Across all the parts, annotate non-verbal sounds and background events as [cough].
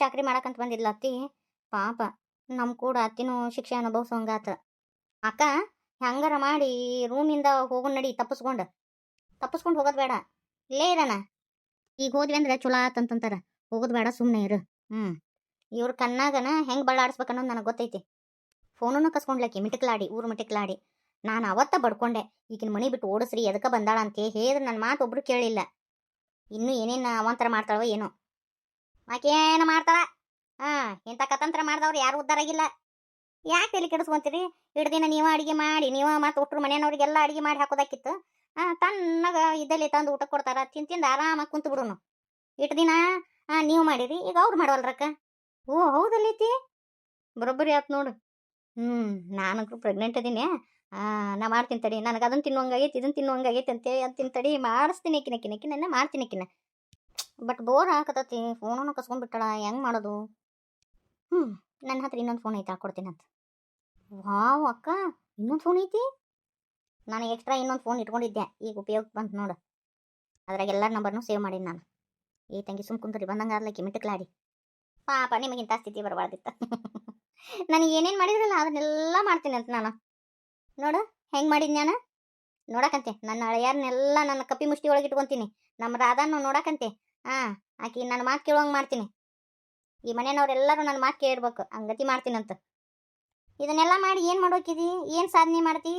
ಚಾಕ್ರಿ ಮಾಡಕಂತ ಬಂದಿದ್ಲ ಅತ್ತಿ. ಪಾಪ ನಮ್ಮ ಕೂಡ ಅತ್ತಿನೂ ಶಿಕ್ಷೆ ಅನುಭವಿಸೋಂಗಾತ. ಅಕ್ಕ ಹೆಂಗಾರ ಮಾಡಿ ರೂಮಿಂದ ಹೋಗು ನಡಿ, ತಪ್ಪಿಸ್ಕೊಂಡು. ತಪ್ಪಿಸ್ಕೊಂಡು ಹೋಗೋದು ಬೇಡ. ಇಲ್ಲೇ ಇರೋಣ. ಈಗ ಹೋದ್ವಿ ಅಂದ್ರೆ ಚಲೋ ಆತಂತಾರ ಹೋಗೋದು ಬೇಡ ಸುಮ್ಮನೆ ಇರು. ಹ್ಞೂ ಇವ್ರ ಕಣ್ಣಾಗನ ಹೆಂಗೆ ಬಳ್ಳಾಡಿಸ್ಬೇಕು ಅನ್ನೋದು ನನಗೆ ಗೊತ್ತೈತಿ. ಫೋನನ್ನು ಕಸ್ಕೊಂಡ್ಲಕ್ಕಿ, ಮಿಟಕ್ಲಾಡಿ, ಊರು ಮಿಟಕ್ಲಾಡಿ. ನಾನು ಅವತ್ತ ಬಡ್ಕೊಂಡೆ. ಈಗಿನ ಮನೆ ಬಿಟ್ಟು ಓಡಿಸ್ರಿ ಎದಕ್ಕೆ ಬಂದಾಳ ಅಂತ ಹೇಳಿದ್ರೆ ನನ್ನ ಮಾತು ಒಬ್ರು ಕೇಳಿಲ್ಲ. ಇನ್ನೂ ಏನೇನು ಅವಾಂತರ ಮಾಡ್ತಾಳೋ ಏನೋ. ಆಕೆ ಮಾಡ್ತಾರ ಹಾ, ಇಂಥ ಕತಂತ್ರ ಮಾಡ್ದವ್ರು ಯಾರು ಉದ್ಧಾರ ಆಗಿಲ್ಲ. ಯಾಕೆ ತಲೆ ಕೆಡಿಸ್ಕೊಂತೀರಿ? ದಿನ ನೀವು ಅಡಿಗೆ ಮಾಡಿ, ನೀವು ಮತ್ತು ಒಟ್ಟರು ಮನೆಯವ್ರಿಗೆಲ್ಲ ಅಡಿಗೆ ಮಾಡಿ ಹಾಕೋದಾಕಿತ್ತು. ಹಾಂ, ತಣ್ಣಗ ಇದ್ದಲ್ಲಿ ತಂದು ಊಟ ಕೊಡ್ತಾರ, ತಿಂದು ತಿಂದು ಆರಾಮಾಗಿ ಕುಂತು ಬಿಡುನು. ಇಟ್ಟು ದಿನ, ಹಾಂ, ನೀವು ಮಾಡಿರಿ, ಈಗ ಅವ್ರು ಮಾಡೋಲ್ರಕ್ಕ ಓ, ಹೌದಲ್ಲೈತಿ? ಬರೋಬ್ಬರಿ ಆಯ್ತು ನೋಡು. ಹ್ಞೂ ನಾನು ಪ್ರೆಗ್ನೆಂಟ್ ಅದೀನಿ. ನಾ ಮಾಡ್ತೀನಿ ತಡಿ. ನನಗೆ ಅದನ್ನು ತಿನ್ನುವಂಗಾಗೈತಿ ಇದನ್ನು ತಿನ್ನುವಂಗಾಗೈತಿ ಅಂತೇಳಿ ಅದು ತಿಂತಡಿ ಮಾಡಿಸ್ತೀನಿ ಆಕಿನ ಆಕಿನ ಆಕಿನ ಮಾಡ್ತೀನಿ ಆಕಿನ ಬಟ್ ಬೋರ್ ಹಾಕತೈತಿ ಫೋನನ್ನು ಕಸ್ಕೊಂಡ್ಬಿಟ್ಟಳ, ಹೆಂಗೆ ಮಾಡೋದು? ಹ್ಞೂ ನನ್ನ ಹತ್ರ ಇನ್ನೊಂದು ಫೋನ್ ಐತೆ ಕೊಡ್ತೀನಿ ಅಂತ. ವಾವ್ ಅಕ್ಕ, ಇನ್ನೊಂದು ಫೋನ್ ಐತಿ? ನಾನು ಎಕ್ಸ್ಟ್ರಾ ಇನ್ನೊಂದು ಫೋನ್ ಇಟ್ಕೊಂಡಿದ್ದೆ, ಈಗ ಉಪಯೋಗಕ್ಕೆ ಬಂತು ನೋಡು. ಅದ್ರಾಗ ಎಲ್ಲ ನಂಬರ್ನು ಸೇವ್ ಮಾಡೀನಿ ನಾನು. ಈ ತಂಗಿ, ಸುಮ್ ಕುಂದ್ರಿ, ಬಂದಂಗೆ ಆದ್ಲಕ್ಕಿ ಮಿಟಕ್ಲಾಡಿ ಪಾಪ, ನಿಮಗಿಂತ ಸ್ಥಿತಿ ಬರಬಾರ್ದಿತ್ತು. [laughs] ನನಗೆ ಏನೇನು ಮಾಡಿದ್ರಲ್ಲ, ಅದನ್ನೆಲ್ಲ ಮಾಡ್ತೀನಿ ಅಂತ ನಾನು. ನೋಡು, ಹೆಂಗೆ ಮಾಡಿದ್ ನಾನು ನೋಡಕಂತೆ, ನನ್ನ ಹಳೆಯಾರನ್ನೆಲ್ಲ ನನ್ನ ಕಪ್ಪಿ ಮುಷ್ಟಿ ಒಳಗೆ ಇಟ್ಕೊಂತೀನಿ. ನಮ್ಮ ರಾಧಾನು ನೋಡಕಂತೆ. ಹಾಂ, ಆಕಿ ನನ್ನ ಮಾತು ಕೇಳುವಂಗೆ ಮಾಡ್ತೀನಿ. ಈ ಮನೆಯವ್ರೆಲ್ಲರೂ ನನ್ನ ಮಾತು ಕೇಳಿರ್ಬೇಕು ಹಂಗತಿ ಮಾಡ್ತೀನಂತ. ಇದನ್ನೆಲ್ಲ ಮಾಡಿ ಏನು ಮಾಡೋಕಿದಿ ಏನು ಸಾಧನೆ ಮಾಡ್ತಿ?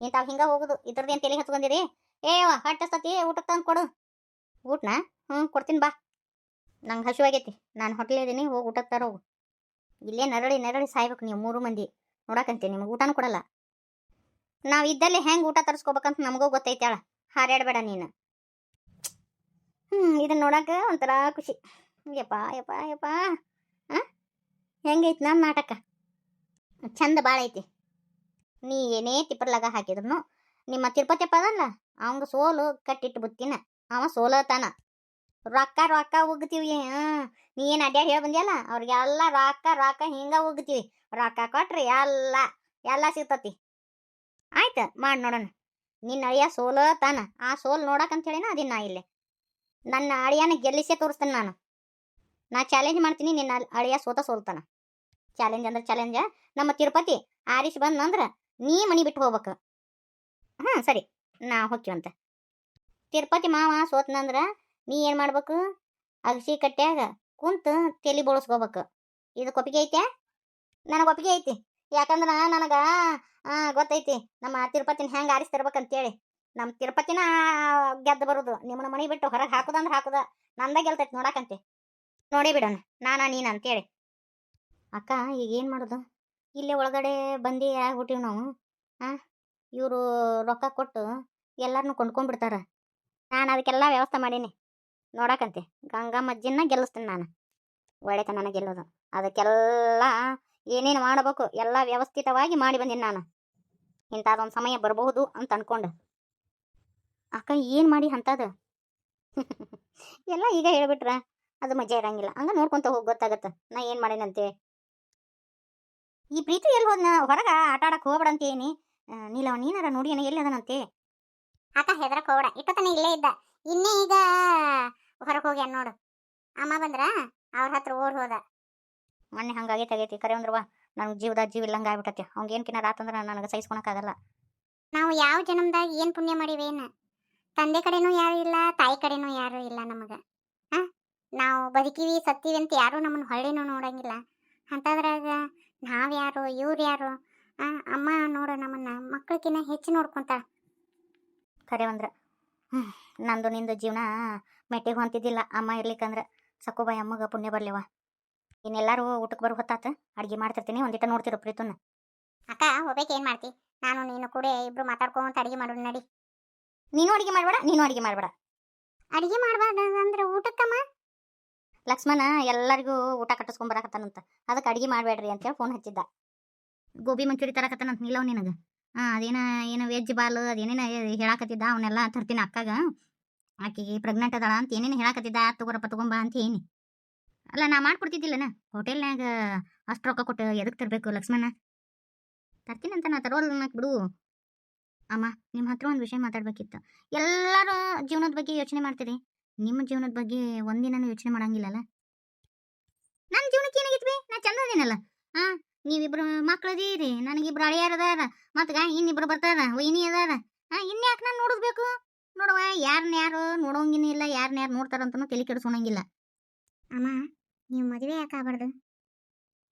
ಇಂಥವು ಹಿಂಗೆ ಹೋಗುದು ಇದ್ರದ್ದೇನು ತಲೆ ಹಚ್ಕೊಂಡಿರಿ ಹಟ್ಟ ಸತಿ ಊಟಕ್ಕೆ ತಂದು ಕೊಡು. ಊಟನಾ? ಹ್ಞೂ ಕೊಡ್ತೀನಿ ಬಾ. ನಂಗೆ ಹಸಿವಾಗೈತಿ ನಾನು ಹೋಟ್ಲ್ ಇದೀನಿ, ಹೋಗಿ ಊಟಕ್ಕೆ ತರೋಗು ಇಲ್ಲೇ ನರಳಿ ನರಳಿ ಸಾಯ್ಬೇಕು ನೀವು ಮೂರು ಮಂದಿ. ನೋಡಕಂತೆ, ನಿಮಗೆ ಊಟನೂ ಕೊಡಲ್ಲ. ನಾವು ಇದ್ದಲ್ಲಿ ಹೆಂಗೆ ಊಟ ತರಿಸ್ಕೋಬೇಕಂತ ನಮಗೂ ಗೊತ್ತೈತಾಳ ಹಾರಾಡಬೇಡ ನೀನು. ಇದನ್ನ ನೋಡಕ್ಕೆ ಒಂಥರ ಖುಷಿ. ಯಪ್ಪ ಯಪ್ಪ ಯಪ್ಪ. ಹೆಂಗೈತಿ ನನ್ನ ನಾಟಕ? ಚಂದ ಭಾಳ ಐತಿ. ನೀ ಏನೇ ತಿಪ್ಪರ್ಲಾಗ ಹಾಕಿದ್ರು ನಿಮ್ಮ ತಿರುಪತಿಯಪ್ಪ ಅದಲ್ಲ, ಅವಂಗ ಸೋಲು ಕಟ್ಟಿಟ್ಟು ಬುತ್ತಿನ. ಅವ ಸೋಲತಾನ. ರೊಕ್ಕ ರೊಕ್ಕ ಉಗ್ತೀವಿ. ಹಾಂ ನೀ ಏನು ಅಡ್ಯಾಡ ಹೇಳಿ ಬಂದಿಯಲ್ಲ, ಅವ್ರಿಗೆಲ್ಲ ರೊಕ್ಕ ರೊಕ್ಕ ಹಿಂಗೆ ಉಗ್ತೀವಿ. ರೊಕ್ಕ ಕೊಟ್ರಿ ಎಲ್ಲ ಎಲ್ಲ ಸಿಗ್ತತಿ. ಆಯ್ತು, ಮಾಡಿ ನೋಡೋಣ. ನಿನ್ನ ಅಳಿಯ ಸೋಲತಾನ. ಆ ಸೋಲ್ ಅದಿ ನಾ ಇಲ್ಲೇ. ನನ್ನ ಅಳಿಯನ ಗೆಲ್ಲಿಸೇ ತೋರಿಸ್ತೇನೆ ನಾನು. ನಾ ಚಾಲೆಂಜ್ ಮಾಡ್ತೀನಿ, ನಿನ್ನ ಅಳಿಯ ಸೋತ ಸೋಲ್ತಾನ. ಚಾಲೆಂಜ್ ಅಂದ್ರೆ ಚಾಲೆಂಜ ನಮ್ಮ ತಿರುಪತಿ ಆರಿಸಿ ಬಂದಂದ್ರೆ ನೀ ಮನಿ ಬಿಟ್ಟು ಹೋಗ್ಬೇಕು. ಹಾಂ, ಸರಿ. ನಾ ಹೋಗ್ತೀವಂತ. ತಿರುಪತಿ ಮಾವ ಸೋತನಂದ್ರೆ ನೀ ಏನು ಮಾಡ್ಬೇಕು? ಅಗಸಿ ಕಟ್ಟ್ಯಾಗ ಕುಂತು ತಲೆ ಬೋಳಿಸ್ಕೋಬೇಕು. ಇದು ಒಪ್ಪಿಗೆ ಐತೆ? ನನಗೆ ಒಪ್ಪಿಗೆ ಐತಿ. ಯಾಕಂದ್ರೆ ನನಗೆ ಗೊತ್ತೈತಿ. ನಮ್ಮ ತಿರುಪತಿನ ಹೆಂಗೆ ಆರಿಸ್ತಿರ್ಬೇಕಂತೇಳಿ ನಮ್ಮ ತಿರುಪತಿನ ಗೆದ್ದು ಬರೋದು. ನಿಮ್ಮನ್ನ ಮನೆ ಬಿಟ್ಟು ಹೊರಗೆ ಹಾಕುದಂದ್ರೆ ಹಾಕುದ. ನಂದ ಗೆಲ್ತೈತಿ ನೋಡಕಂತೆ. ನೋಡಿ ಬಿಡೋಣ. ನಾನಾ ನೀನು ಅಂತೇಳಿ. ಅಕ್ಕ, ಈಗ ಏನು ಮಾಡೋದು? ಇಲ್ಲೇ ಒಳಗಡೆ ಬಂದು ಆಗ್ಬಿಟ್ಟಿವಿ ನಾವು. ಹಾಂ ಇವರು ರೊಕ್ಕ ಕೊಟ್ಟು ಎಲ್ಲರನ್ನೂ ಕೊಂಡ್ಕೊಂಡ್ಬಿಡ್ತಾರ ನಾನು ಅದಕ್ಕೆಲ್ಲ ವ್ಯವಸ್ಥೆ ಮಾಡೀನಿ. ನೋಡಾಕಂತೆ. ಗಂಗಾ ಮಜ್ಜಿನ ಗೆಲ್ಲಿಸ್ತೀನಿ ನಾನು. ಒಳ್ಳೆತನನ ಗೆಲ್ಲೋದು. ಅದಕ್ಕೆಲ್ಲ ಏನೇನು ಮಾಡಬೇಕು ಎಲ್ಲ ವ್ಯವಸ್ಥಿತವಾಗಿ ಮಾಡಿ ಬಂದೀನಿ ನಾನು. ಇಂಥದ್ದೊಂದು ಸಮಯ ಬರಬಹುದು ಅಂತ ಅನ್ಕೊಂಡು. ಅಕ್ಕ ಏನು ಮಾಡಿ ಅಂತದು [laughs] ಎಲ್ಲ ಈಗ ಹೇಳ್ಬಿಟ್ರ ಅದು ಮಜಾ ಇರಂಗಿಲ್ಲ. ಹಂಗ ನೋಡ್ಕೊಂತ ಹೋಗಿ ಗೊತ್ತಾಗತ್ತೆ ನಾ ಏನು ಮಾಡೇನಂತೆ ಈ ಪ್ರೀತಿ ಎಲ್ಲಿ ಹೋದ್ನ? ಹೊರಗ ಆಟ ಆಡಕ್ಕೆ ಹೋಗ್ಬೇಡ ಅಂತ ಏನಿ ನೀಲವ ನೀನಾರ ನೋಡಿ ಏನ ಎಲ್ಲಿ ಅದನಂತೆ ಆತ ಹೆದರಕ್ ಹೋಗ್ಬೇಡ ಇಪ್ಪತ್ತನ ಇಲ್ಲೇ ಇದ್ದ. ಇನ್ನೇ ಈಗ ಹೊರಗೆ ಹೋಗ್ಯಾನ ನೋಡು. ಅಮ್ಮ ಬಂದ್ರ ಅವ್ರ ಹತ್ರ ಓಡ್ ಹೋದ. ಮೊನ್ನೆ ಹಂಗಾಗಿ ಆಗೈತಿ ಕರೆ ಅಂದ್ರವ ನನ್ಗೆ ಜೀವದ ಜೀವ ಇಲ್ಲಂಗ ಆಗ್ಬಿಟ್ಟತಿ. ಅವ್ಗೆ ಏನು ಕಿನ್ನಾರ ಆತಂದ್ರೆ ನನಗೆ ಸಹಿಸ್ಕೊಳಕ್ಕಾಗಲ್ಲ ನಾವು ಯಾವ ಜನ್ಮದಾಗ ಏನು ಪುಣ್ಯ ಮಾಡಿವೇನ ತಂದೆ ಕಡೆನೂ ಯಾರು ಇಲ್ಲ, ತಾಯಿ ಕಡೆನೂ ಯಾರು ಇಲ್ಲ ನಮಗ. ಆ ನಾವು ಬದುಕಿವಿ, ಸತ್ತೀವಿ ಅಂತ ಯಾರು ನಮ್ಮನ್ನ ಹೊಳ್ಳಿನೂ ನೋಡಂಗಿಲ್ಲ. ಅಂತದ್ರಾಗ ನಾವ್ಯಾರು ಇವ್ರು ಯಾರು? ಅಮ್ಮ ನೋಡು ನಮ್ಮನ್ನ ಮಕ್ಕಳಿಗಿನ್ನ ಹೆಚ್ಚು ನೋಡ್ಕೊಂತಾಳ. ಖರೆ ಅಂದ್ರೆ. ನಂದು ನಿಂದು ಜೀವನ ಮೆಟ್ಟಿಗೆ ಹೊಂತಿದ್ದಿಲ್ಲ ಅಮ್ಮ ಇರ್ಲಿಕ್ಕಂದ್ರೆ ಸಕ್ಕುಬಾಯಿ ಅಮ್ಮಗ ಪುಣ್ಯ ಬರ್ಲಿವ. ಇನ್ನೆಲ್ಲರೂ ಊಟಕ್ಕೆ ಬರೋ ಹೊತ್ತಾತ? ಅಡ್ಗೆ ಮಾಡ್ತಿರ್ತೀನಿ ಒಂದಿಟ ನೋಡ್ತಿರೋ ಪ್ರೀತನ್ನ ಅಕ್ಕ, ಹೋಗ್ಬೇಕು ಏನ್ ಮಾಡ್ತಿ? ನಾನು, ನೀನು ಕೂಡ ಇಬ್ರು ಮಾತಾಡ್ಕೊಂತ ಅಡಿಗೆ ಮಾಡೋಣ ನಡಿ. ನೀನು ಅಡಿಗೆ ಮಾಡಬೇಡ ನೀನು ಅಡಿಗೆ ಮಾಡಬೇಡ. ಅಡಿಗೆ ಮಾಡ್ಬಾರ್ದು ಅಂದ್ರೆ ಊಟಕ್ಕಮ್ಮ? ಲಕ್ಷ್ಮಣ ಎಲ್ಲರಿಗೂ ಊಟ ಕಟ್ಟಿಸ್ಕೊಂಬರಕತ್ತಾನಂತ ಅದಕ್ಕೆ ಅಡಿಗೆ ಮಾಡಬೇಡ್ರಿ ಅಂತೇಳಿ ಫೋನ್ ಹಚ್ಚಿದ್ದ. ಗೋಬಿ ಮಂಚೂರಿ ತರಕತ್ತಾನಂತ ನಿಲ್ಲವ್ ನಿನಗೆ? ಹಾಂ ಅದೇನ ಏನು ವೆಜ್ ಬಾಲ್ ಅದೇನೇನ ಹೇಳಾಕತ್ತಿದ್ದ ಅವನ್ನೆಲ್ಲ ತರ್ತೀನಿ ಅಕ್ಕಾಗ. ಆಕೆಗೆ ಪ್ರೆಗ್ನೆಂಟ್ ಅದಾಳ ಅಂತ ಏನೇನು ಹೇಳಾಕತ್ತಿದ್ದ ತಗೋರಪ್ಪ ತಗೊಂಬಾ ಅಂತ ಏನಿ ಅಲ್ಲ ನಾ ಮಾಡ್ಕೊಡ್ತಿದ್ದಿಲ್ಲನ? ಹೋಟೆಲ್ನಾಗ ಅಷ್ಟು ರೊಕ್ಕ ಕೊಟ್ಟು ಎದಕ್ಕೆ ತರಬೇಕು ಲಕ್ಷ್ಮಣ? ತರ್ತೀನಿ ಅಂತ ನಾ ತರೋಲ್ಲ ಬಿಡು. ಅಮ್ಮ ನಿಮ್ಮ ಹತ್ರ ಒಂದು ವಿಷಯ ಮಾತಾಡ್ಬೇಕಿತ್ತು. ಎಲ್ಲರೂ ಜೀವನದ ಬಗ್ಗೆ ಯೋಚನೆ ಮಾಡ್ತೀರಿ? ನಿಮ್ಮ ಜೀವನದ ಬಗ್ಗೆ ಒಂದಿನೂ ಯೋಚನೆ ಮಾಡಂಗಿಲ್ಲಲ್ಲ ಹೇಳಿನಲ್ಲ ಹಾ ನೀವಿಬ್ರು ಮಕ್ಳದೀರಿ, ನನಗಿಬ್ರು ಅಳಿಯಾರ ಅದಾರ ಮತ್ಗ ಇನ್ನಿಬ್ರು ಬರ್ತಾರ ವೈನಿ ಅದಾರ ಹಾ ಇನ್ಯಾಕ್ ನಾನು ನೋಡಿಸ್ಬೇಕು? ನೋಡುವ ಯಾರನ್ನ ಯಾರು ನೋಡೋಂಗಿನ ಇಲ್ಲ ಯಾರನ್ನ ಯಾರು ನೋಡ್ತಾರಂತನೂ ತಲೆ ಕೆಡಿಸ್ಕೊಳಂಗಿಲ್ಲ ಅಮ್ಮ, ನೀವು ಮದುವೆ ಯಾಕೆ ಆಗ್ಬಾರ್ದು?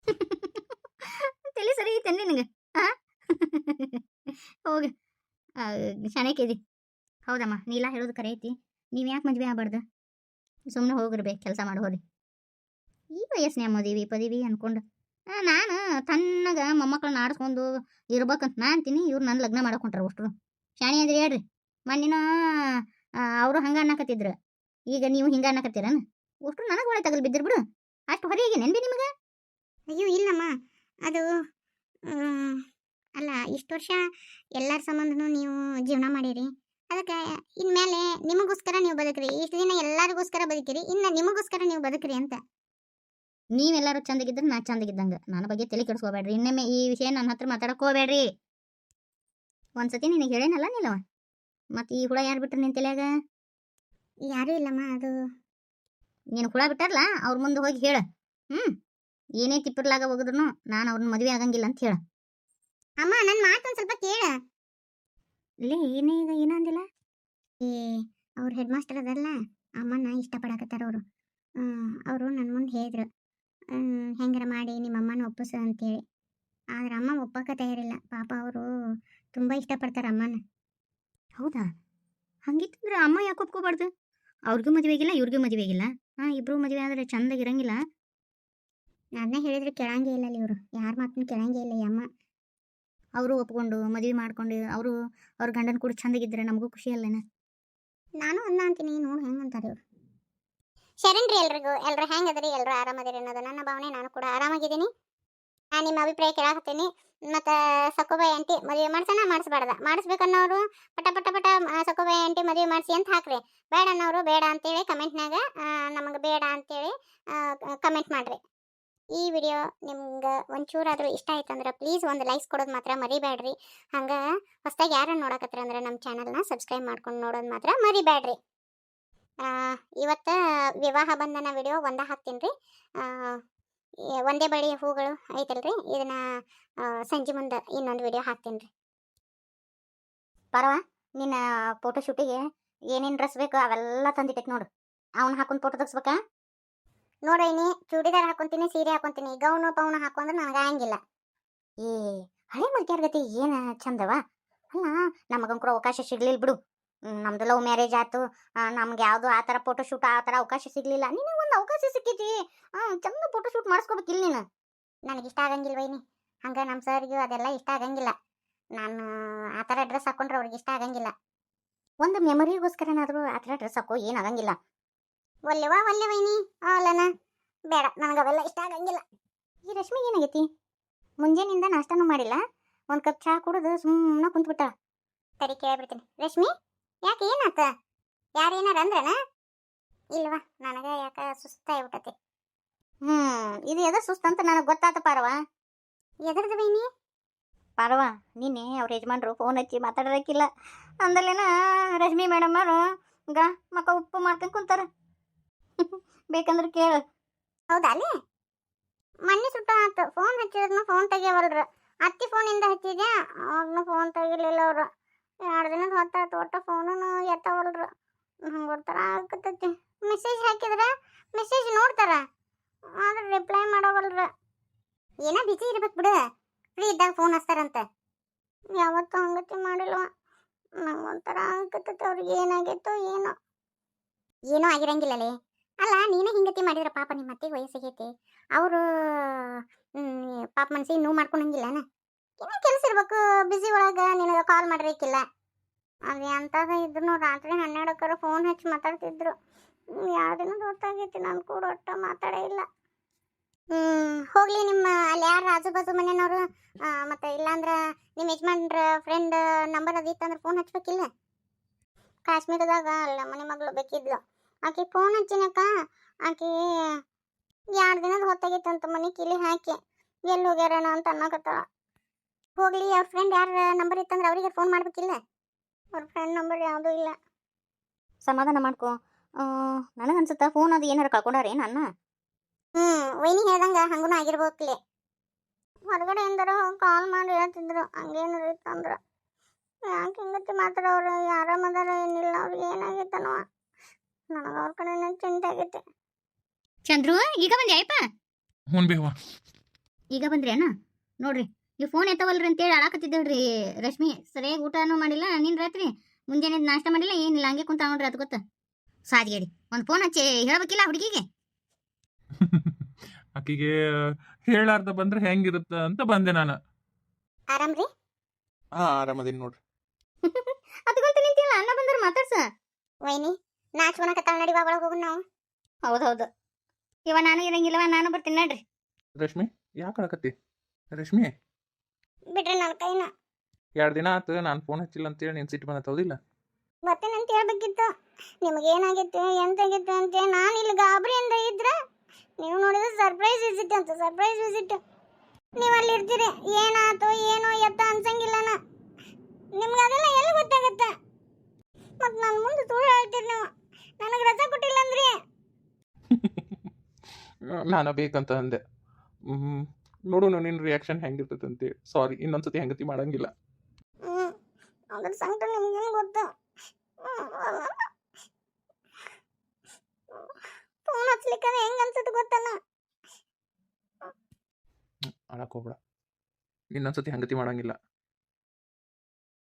[laughs] ತಲೆ ಸರಿ ಐತೆ ನಿನಗೆ? ಹಾ [laughs] ಹೋಗ. ಶನಕಿದಿ ಹೌದಮ್ಮ, ನೀಲ ಹೇಳೋದು ಕರೆ ಐತಿ ನೀವು ಯಾಕೆ ಮದುವೆ ಆಗ್ಬಾರ್ದು? ಸುಮ್ಮನೆ ಹೋಗಿರ್ಬೇ ಕೆಲಸ ಮಾಡಿ ಹೋರಿ ಈ ವಯಸ್ಸಿನ ಮದುವೆ, ಪದವಿ ಅನ್ಕೊಂಡು ನಾನು ತನ್ನಗ ಮೊಮ್ಮಕ್ಕಳನ್ನ ಆಡಿಸ್ಕೊಂಡು ಇರ್ಬೇಕಂತ ನಾ ಅಂತೀನಿ, ಇವ್ರು ನನ್ನ ಲಗ್ನ ಮಾಡಕೊಂಟ್ರ ಅಷ್ಟು ಶಾಣಿ ಅಂದ್ರೆ ಹೇಳ್ರಿ ಮಣ್ಣಿನ ಅವರು ಹಂಗೆ ಅನ್ನಕತ್ತಿದ್ರು. ಈಗ ನೀವು ಹಿಂಗೆ ಅನ್ನಕತ್ತೀರನ? ಅಷ್ಟು ನನಗೆ ಒಳ್ಳೆ ತಗಲ್ ಬಿದ್ದಿರ್ ಬಿಡು. ಅಷ್ಟು ಹೊರಗೆ ನೆನ್ಬಿ ನಿಮಗೆ? ಅಯ್ಯೋ, ಇಲ್ಲಮ್ಮ. ಅದು ಅಲ್ಲ ಇಷ್ಟು ವರ್ಷ ಎಲ್ಲರ ಸಂಬಂಧನೂ ನೀವು ಜೀವನ ಮಾಡಿರಿ. ಅದಕ್ಕೆ ಇನ್ಮೇಲೆ ನಿಮಗೋಸ್ಕರ ನೀವು ಬದುಕ್ರಿ. ಇಷ್ಟು ದಿನ ಎಲ್ಲರಿಗೋಸ್ಕರ ಬದುಕಿರಿ ಇನ್ನು ನಿಮಗೋಸ್ಕರ ನೀವು ಬದುಕ್ರಿ ಅಂತ. ನೀವೆಲ್ಲರೂ ಚಂದಗಿದ್ರೆ ನಾ ಚಂದಗಿದ್ದಂಗೆ. ನನ್ನ ಬಗ್ಗೆ ತಲೆ ಕೆಡಿಸ್ಕೋಬೇಡ್ರಿ. ಇನ್ನೊಮ್ಮೆ ಈ ವಿಷಯ ನನ್ನ ಹತ್ರ ಮಾತಾಡಕ್ ಹೋಗ್ಬೇಡ್ರಿ. ಒಂದ್ಸತಿ ನಿನಗೆ ಹೇಳೇನಲ್ಲ ನೀಲವ ಮತ್ತು ಈ ಹುಳ ಯಾರು ಬಿಟ್ರಿ ನಿನ್ನ ತಲೆಯಾಗ? ಯಾರೂ ಇಲ್ಲಮ್ಮ ಅದು ನೀನು ಹುಳ ಬಿಟ್ಟಾರಲ್ಲ ಅವ್ರ ಮುಂದೆ ಹೋಗಿ ಹೇಳು. ಹ್ಞೂ ಏನೇ ತಿಪ್ಪಿರ್ಲಾಗ ಹೋಗಿದ್ರು ನಾನು ಅವ್ರನ್ನ ಮದುವೆ ಆಗಂಗಿಲ್ಲ ಅಂತ ಹೇಳ. ಅಮ್ಮ ನನ್ನ ಮಾತು ಸ್ವಲ್ಪ ಕೇಳ. ಲೇ ಏನೇ ಈಗ ಏನಂದಿಲ್ಲ ಈ ಅವ್ರ ಹೆಡ್ ಮಾಸ್ಟರ್ ಅದಲ್ಲ ಅಮ್ಮನ ಇಷ್ಟಪಡಕತ್ತಾರ ಅವರು. ಅವರು ನನ್ನ ಮುಂದೆ ಹೇಳಿದ್ರು. ಹೆಂಗಾರ ಮಾಡಿ ನಿಮ್ಮ ಅಮ್ಮನ ಒಪ್ಪಿಸು ಅಂತೇಳಿ. ಆದ್ರೆ ಅಮ್ಮ ಒಪ್ಪಕ್ಕ ತಯಾರಿಲ್ಲ. ಪಾಪ ಅವರು ತುಂಬ ಇಷ್ಟಪಡ್ತಾರೆ ಅಮ್ಮನ. ಹೌದಾ? ಹಂಗಿತ್ತಂದ್ರೆ ಅಮ್ಮ ಯಾಕೆ ಒಪ್ಕೋಬಾರ್ದು? ಅವ್ರಿಗೂ ಮದುವೆ ಆಗಿಲ್ಲ ಇವ್ರಿಗೂ ಮದುವೆ ಆಗಿಲ್ಲ. ಹಾಂ ಇಬ್ರು ಮದುವೆ ಆದ್ರೆ ಚಂದಾಗಿರಂಗಿಲ್ಲ ಅದನ್ನೇ ಹೇಳಿದ್ರೆ ಕೇಳಂಗೇ ಇಲ್ಲ ಇವರು. ಯಾರ ಮಾತನ್ನು ಕೇಳಂಗೇ ಇಲ್ಲ ಅಮ್ಮ. ಅವರು ಒಪ್ಕೊಂಡು ಮದುವೆ ಮಾಡ್ಕೊಂಡು ಅವರು ಅವ್ರ ಗಂಡನ ಕೂಡ ಚಂದಾಗಿದ್ರೆ ನಮಗೂ ಖುಷಿ ಅಲ್ಲೇನ? ನಾನು ಅನ್ನ ಅಂತೀನಿ ನೋಡು ಹೆಂಗೆ ಅಂತಾರೆ ಇವರು? ಶರಣ್ ರೀ ಎಲ್ರಿಗೂ, ಎಲ್ರು ಹೆಂಗದ್ರಿ ಎಲ್ಲರೂ ಆರಾಮದಿರಿ ಅನ್ನೋದು ನನ್ನ ಭಾವನೆ, ನಾನು ಕೂಡ ಆರಾಮಾಗಿದ್ದೀನಿ. ನಾನು ನಿಮ್ಮ ಅಭಿಪ್ರಾಯ ಕೇಳಾಕತ್ತೀನಿ. ಮತ್ತು ಸಕೋಬಾಯಿ ಆಂಟಿ, ಮದುವೆ ಮಾಡ್ಸೋಣ, ಮಾಡಿಸ್ಬಾರ್ದ? ಮಾಡಿಸ್ಬೇಕನ್ನೋರು ಪಟ ಪಟ ಪಟ ಸಕೋಬಾಯಿ ಆಂಟಿ ಮದುವೆ ಮಾಡಿಸಿ ಅಂತ ಹಾಕ್ರಿ. ಬೇಡ ಅನ್ನೋರು ಬೇಡ ಅಂತೇಳಿ ಕಮೆಂಟ್ನಾಗ ನಮಗೆ ಬೇಡ ಅಂತೇಳಿ ಕಮೆಂಟ್ ಮಾಡಿರಿ. ಈ ವಿಡಿಯೋ ನಿಮ್ಗೆ ಒಂಚೂರಾದರೂ ಇಷ್ಟ ಆಯ್ತು ಅಂದ್ರೆ ಪ್ಲೀಸ್ ಒಂದು ಲೈಕ್ಸ್ ಕೊಡೋದು ಮಾತ್ರ ಮರಿಬೇಡ್ರಿ ಹಂಗೆ ಹೊಸ್ದಾಗಿ ಯಾರನ್ನು ನೋಡಕತ್ತರ ಅಂದ್ರೆ ನಮ್ಮ ಚಾನಲ್ನ ಸಬ್ಸ್ಕ್ರೈಬ್ ಮಾಡ್ಕೊಂಡು ನೋಡೋದು ಮಾತ್ರ ಮರಿಬೇಡ್ರಿ ಇವತ್ತು ವಿವಾಹ ಬಂಧನ ವಿಡಿಯೋ ಒಂದ ಹಾಕ್ತೀನಿ ರೀ ಒಂದೇ ಬಳಿ ಹೂಗಳು ಐತಲ್ರಿ. ಇದನ್ನ ಸಂಜೆ ಮುಂದೆ ಇನ್ನೊಂದು ವಿಡಿಯೋ ಹಾಕ್ತೀನಿ ರೀ ಪರವಾ, ನಿನ್ನ ಫೋಟೋ ಶೂಟಿಗೆ ಏನೇನು ಡ್ರೆಸ್ ಬೇಕು ಅವೆಲ್ಲ ತಂದಿಟ್ಟೈತೆ ನೋಡು. ಅವ್ನು ಹಾಕೊಂಡು ಫೋಟೋ ತೆಗ್ಸ್ಬೇಕಾ? ನೋಡೇನಿ ಚೂಡಿದಾರ್ ಹಾಕೊಂತೀನಿ, ಸೀರೆ ಹಾಕೊಂತೀನಿ, ಗೌನು ಪೌನು ಹಾಕೊಂಡ್ರೆ ನನಗೆ ಆಗಂಗಿಲ್ಲ. ಏ, ಹಳೆ ಮುಲ್ಕ್ಯಾರ ಗತಿ ಏನ ಚಂದವ? ಅಲ್ಲ ನಮಗಂಕರು ಅವಕಾಶ ಸಿಗ್ಲಿಲ್ಲ ಬಿಡು. ನಮ್ದು ಲವ್ ಮ್ಯಾರೇಜ್ ಆಯ್ತು ನಮ್ಗೆ ಯಾವುದು ಆ ಥರ ಫೋಟೋ ಶೂಟ್ ಆ ಥರ ಅವಕಾಶ ಸಿಗ್ಲಿಲ್ಲ. ನಿನಗೆ ಒಂದು ಅವಕಾಶ ಸಿಕ್ಕೈತಿ. ಹಾಂ ಚಂದ ಫೋಟೋ ಶೂಟ್ ಮಾಡಿಸ್ಕೋಬೇಕಿಲ್ಲ ನೀನು. ನನಗೆ ಇಷ್ಟ ಆಗಂಗಿಲ್ಲ ವೈನಿ ಹಂಗೆ ನಮ್ಮ ಸರ್ಗೂ ಅದೆಲ್ಲ ಇಷ್ಟ ಆಗಂಗಿಲ್ಲ. ನಾನು, ಆ ಥರ ಡ್ರೆಸ್ ಹಾಕೊಂಡ್ರೆ ಅವ್ರಿಗೆ ಇಷ್ಟ ಆಗಂಗಿಲ್ಲ. ಒಂದು ಮೆಮೊರಿಗೋಸ್ಕರನಾದರೂ ಆ ಥರ ಡ್ರೆಸ್ ಹಾಕೋ ಏನು ಆಗಂಗಿಲ್ಲ. ಒಲ್ಲೆವಾ ಒಲ್ಲೆ ವೈನಿ. ಅಲ್ಲನ ಬೇಡ ನನಗೆ ಅವೆಲ್ಲ ಇಷ್ಟ ಆಗಂಗಿಲ್ಲ. ಈ ರಶ್ಮಿ ಏನಾಗೈತಿ? ಮುಂಜಾನಿಂದ ನಾಷ್ಟನೂ ಮಾಡಿಲ್ಲ. ಒಂದು ಕಪ್ ಚಹಾ ಕುಡಿದು ಸುಮ್ಮನೆ ಕುಂತ್ಬಿಟ್ಟ. ಸರಿ ಕೇಳ್ಬಿಡ್ತೀನಿ. ರಶ್ಮಿ ಯಾಕೆ ಏನಾತ? ಯಾರು ಏನಾರ ಅಂದ್ರನ? ಇಲ್ವಾ ನನಗೆ ಯಾಕೆ ಸುಸ್ತಾಗ್ಬಿಟ್ಟತಿ ಹ್ಞೂ ಇದು ಎದ ಸುಸ್ತಂತ ನನಗೆ ಗೊತ್ತಾತ ಪಾರವ. ಎದ್ರದ್ದು ಬೈನಿ ಪಾರವ ನಿನ್ನೆ ಅವ್ರ ಯಜಮಾನ್ರು ಫೋನ್ ಹಚ್ಚಿ ಮಾತಾಡೋದಕ್ಕಿಲ್ಲ. ಅಂದಲ್ಲೇನ ರಶ್ಮಿ ಮೇಡಮ್ ಅವರು ಗ ಮಕ್ಕ ಉಪ್ಪು ಮಾಡ್ಕೊಂಡು ಕುಂತಾರ. [laughs] ಬೇಕಂದ್ರೆ ಕೇಳು. ಹೌದಾ ಅಲ್ಲಿ? ಮೊನ್ನೆ ಸುಟ್ಟ ಆತು. ಫೋನ್ ಹಚ್ಚಿದ್ರು ಫೋನ್ ತೆಗಿಯವಲ್ರ ಅತ್ತಿ ಫೋನಿಂದ ಹಚ್ಚಿದ್ಯಾ? ಅವ್ರನ್ನ ಫೋನ್ ತೆಗಿಲಿಲ್ಲ ಅವರು. ಎರಡು ದಿನದ ಹೊತ್ತಾತು. ಒಟ್ಟು ಫೋನು ಎತ್ತವಲ್ರು. ಹಂಗೆ ಒತ್ತರ ಆಗತ್ತೈತಿ ಮೆಸೇಜ್ ಹಾಕಿದ್ರೆ? ಮೆಸೇಜ್ ನೋಡ್ತಾರ. ಆದ್ರೆ ರಿಪ್ಲೈ ಮಾಡೋವಲ್ರ. ಏನೋ ಬಿಸಿ ಇರ್ಬೇಕು ಬಿಡು. ಫ್ರೀ ಇದ್ದಾಗ ಫೋನ್ ಹಚ್ತಾರಂತೆ. ಯಾವತ್ತೂ ಹಂಗತಿ ಮಾಡಿಲ್ವ. ನಂಗೆ ಒಂಥರ ಆಗತ್ತೈತಿ ಅವ್ರಿಗೆ ಏನಾಗಿತ್ತು ಏನೋ. ಏನೋ ಆಗಿರಂಗಿಲ್ಲಲೇ. ಅಲ್ಲ, ನೀನೇ ಹಿಂಗತಿ ಮಾಡಿದ್ರ ಪಾಪ ನಿಮ್ಮ ಅತ್ತೆ ವಯಸ್ಸಿಗೈತಿ ಅವರು ಪಾಪ ಮನ್ಸಿಗೆ ನೋವು ಮಾಡ್ಕೊಳಂಗಿಲ್ಲನ ಏನೋ? ಕೆಲಸ ಇರ್ಬೇಕು ಬ್ಯುಸಿ ಒಳಗೆ ನಿನಗೆ ಕಾಲ್ ಮಾಡಿರ್ಕಿಲ್ಲ ಅದು ಎಂಥದ ಇದ್ರು ರಾತ್ರಿ ಹನ್ನೆರಡಕ್ಕರು ಫೋನ್ ಹಚ್ಚಿ ಮಾತಾಡ್ತಿದ್ರು. ಯಾವ ದಿನ ಹೊತ್ತಾಗೈತಿ ನಾನು ಕೂಡ ಒಟ್ಟ ಮಾತಾಡೇ ಇಲ್ಲ. ಹೋಗ್ಲಿ ನಿಮ್ಮ, ಅಲ್ಲಿ ಯಾರು ಆಜು ಬಾಜು ಮನೆಯವರು ಮತ್ತೆ ಇಲ್ಲಾಂದ್ರ ನಿಮ್ಮ ಯಜಮಾನ್ರ ಫ್ರೆಂಡ್ ನಂಬರ್ ಅದಿತ್ತಂದ್ರೆ ಫೋನ್ ಹಚ್ಬೇಕಿಲ್ಲ? ಕಾಶ್ಮೀರದಾಗ ಅಲ್ಲ ಮನೆ ಮಗಳು ಬೇಕಿದ್ಲು. ಆಕೆ ಫೋನ್ ಹಚ್ಚಿನಕ್ಕ. ಆಕೆ ಎರಡು ದಿನದ ಹೊತ್ತಾಗಿತ್ತಂತ ಮನೆ ಕಿಲಿ ಹಾಕಿ ಎಲ್ಲಿ ಹೋಗ್ಯಾರಣ ಅಂತ ಅನ್ನಕತ್ತಾಳ. ಹೋಗ್ಲಿ ಅವ್ರ ಫ್ರೆಂಡ್ ಯಾರ ನಂಬರ್ ಇತ್ತಂದ್ರೆ ಅವರಿಗೆ ಫೋನ್ ಮಾಡ್ಬೇಕಿಲ್ಲ. ಅವ್ರ ಫ್ರೆಂಡ್ ನಂಬರ್ ಯಾವುದೂ ಇಲ್ಲ. ಸಮಾಧಾನ ಮಾಡ್ಕೊ. ನನಗನ್ಸುತ್ತಾ ಫೋನ್ ಅದು ಏನಾರು ಕಳ್ಕೊಂಡಾರೆ ನನ್ನ ಹ್ಞೂ ವೈನಿ ಹೇಳ್ದಂಗ ಹಂಗೂ ಆಗಿರ್ಬೋಕ್ಲಿ ಹೊರಗಡೆ ಎಂದರ ಕಾಲ್ ಮಾಡಿ ಹೇಳ್ತಿದ್ರು. ಹಂಗೇನಾರ ಇತ್ತಂದ್ರೆ. ಯಾಕೆ ಹಿಂಗತಿ ಮಾತಾಡೋರು? ಆರಾಮದಾರ ಏನಿಲ್ಲ. ಅವ್ರಿಗೆ ಏನಾಗೈತನವ ನನಗೆ ಅವ್ರ ಕಡೆನೇ ಚಿಂತೆ ಆಗೈತೆ ಚಂದ್ರು ಈಗ ಬಂದೆ ಆಯ್ಪ ಹ್ಞೂ ಬೇವ ಈಗ ಬಂದ್ರೇನ ನೋಡ್ರಿ ನೀವು ಫೋನ್ ಎತ್ತವಲ್ರಿ ಅಂತೇಳಿ ಅಳಾಕತ್ತಿದ್ದೇಳ್ರಿ ರಶ್ಮಿ. ಸರಿಯಾಗಿ ಊಟನೂ ಮಾಡಿಲ್ಲ ನಿನ್ನ ರಾತ್ರಿ? ಮುಂಜಾನೆ ನಾಷ್ಟ ಮಾಡಿಲ್ಲ ಏನಿಲ್ಲ ಹಂಗೆ ಕುಂತ ನೋಡ್ರಿ ಅದು ಗೊತ್ತ? ಸಾಜಿಗೇಡಿ ಒಂದು ಫೋನ್ ಹಚ್ಚಿ ಹೇಳ್ಬೇಕಿಲ್ಲ ಹುಡುಗಿಗೆ? [laughs] ಆಕಿಗೆ ಹೇಳಾರ್ದ ಬಂದ್ರೆ ಹೆಂಗಿರುತ್ತ ಅಂತ ಬಂದೆ ನಾನು. ಆರಾಮ್ರಿ ಹಾ ಆರಾಮದೀನಿ ನೋಡ್ರಿ. [laughs] ಅದಕ್ಕಂತ ನಿಂತಿಲ್ಲ ಅಣ್ಣ ಬಂದ್ರೆ ಮಾತಾಡ್ಸ. ವೈನಿ ನಾಚ್ಕೊಳಕತ್ತಾಳ ನಡಿ ಬಾ ಒಳಗೆ ಹೋಗು ನಾವು. ಹೌದು ಇವ ನಾನು ಇರಂಗಿಲ್ಲವ ನಾನು ಬರ್ತೀನಿ ನಡ್ರಿ. ರಶ್ಮಿ ಯಾಕೆ ಅಳಕತ್ತಿ? ರಶ್ಮಿ. ಬಿಡ್ರಿ ನನ್ನ ಕೈನ. ಎರಡು ದಿನ ಆತು ನಾನು ಫೋನ್ ಹಚ್ಚಿಲ್ಲ ಅಂತ ಹೇಳಿ ನೀನು ಸಿಟ್ಟು ಬಂದತ್ತ ಹೌದಿಲ್ಲ? ಮತ್ತೆ ಅಂತ ಹೇಳ್ಬೇಕಿತ್ತು. ನಿಮ್ಗೆ ಏನಾಗಿತ್ತು ಎಂತಾಗಿತ್ತು ಅಂತ ನಾನು ಇಲ್ಲಿ ಗಾಬರಿಯಿಂದ ಇದ್ರೆ ನೀವು ನೋಡಿದ್ರೆ ಸರ್ಪ್ರೈಸ್ ವಿಸಿಟ್ ಅಂತ ಸರ್ಪ್ರೈಸ್ ವಿಸಿಟ್ ನೀವು ಅಲ್ಲಿ ಇರ್ತೀರಿ. ಏನಾಯ್ತು ಏನೋ ಎತ್ತ ಅನ್ಸಂಗಿಲ್ಲನ ನಿಮ್ಗೆ ಅದೆಲ್ಲ ಎಲ್ಲಿ ಗೊತ್ತಾಗತ್ತೆ? ಮತ್ತು ನಾನು ಮುಂದೆ ಸುಳ್ಳು ಹೇಳ್ತೀರಿ ನೀವು. ನನಗೆ ರಜಾ ಕೊಟ್ಟಿಲ್ಲ ಅಂದ್ರಿ [laughs] ನಾನು ಬೇಕಂತ ಅಂದೆ. ನೋಡೋಣ ನಿನ್ನ ರಿಯಾಕ್ಷನ್ ಹೆಂಗಿರ್ತೈತೆ ಅಂತೇಳಿ ಸಾರಿ ಇನ್ನೊಂದ್ಸತಿ ಹೆಂಗತಿ ಮಾಡಂಗಿಲ್ಲ. ಅದ್ರ ಸಂಕಟ ನಿಮ್ಗೇನು ಗೊತ್ತು? ಫೋನ್ ಹಚ್ಲಿಕ್ಕೆ ಹೆಂಗ್ ಅನ್ಸುತ್ತೆ ಗೊತ್ತಲ್ಲ ಅಳಕ್ ಹೋಗ್ಬೇಡ. ಇನ್ನೊಂದ್ಸತಿ ಹೆಂಗತಿ ಮಾಡಂಗಿಲ್ಲ.